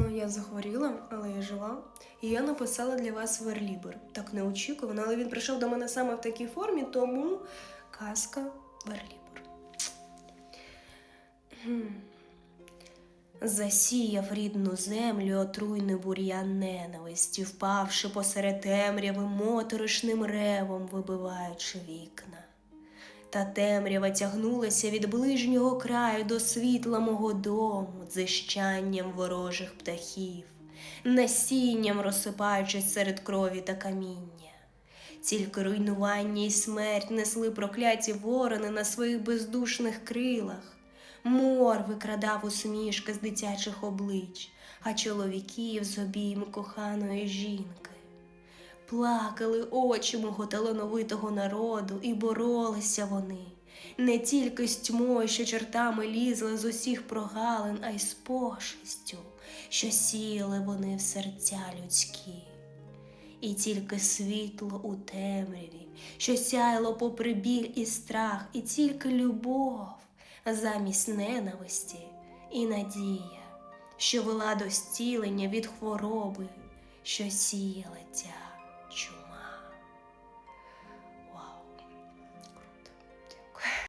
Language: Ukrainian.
Е, Я захворіла, але я жива. І я написала для вас верлібр. Так неочікувано, але він прийшов до мене саме в такій формі, тому казка верлібр. Засіяв рідну землю отруйний бур'ян ненависті, впавши посеред темряви моторошним ревом, вибиваючи вікна. Та темрява тягнулася від ближнього краю до світла мого дому, дзищанням ворожих птахів, насінням розсипаючись серед крові та каміння. Тільки руйнування і смерть несли прокляті ворони на своїх бездушних крилах. Мор викрадав усмішки з дитячих облич, а чоловіків з обійми коханої жінки. Плакали очі мого талановитого народу, і боролися вони не тільки з тьмою, що чертами лізли з усіх прогалин, а й з пошестю, що сіяли вони в серця людські. І тільки світло у темряві, що сяяло попри біль і страх, і тільки любов замість ненависті і надія, що вела до зцілення від хвороби, що сіяла тя.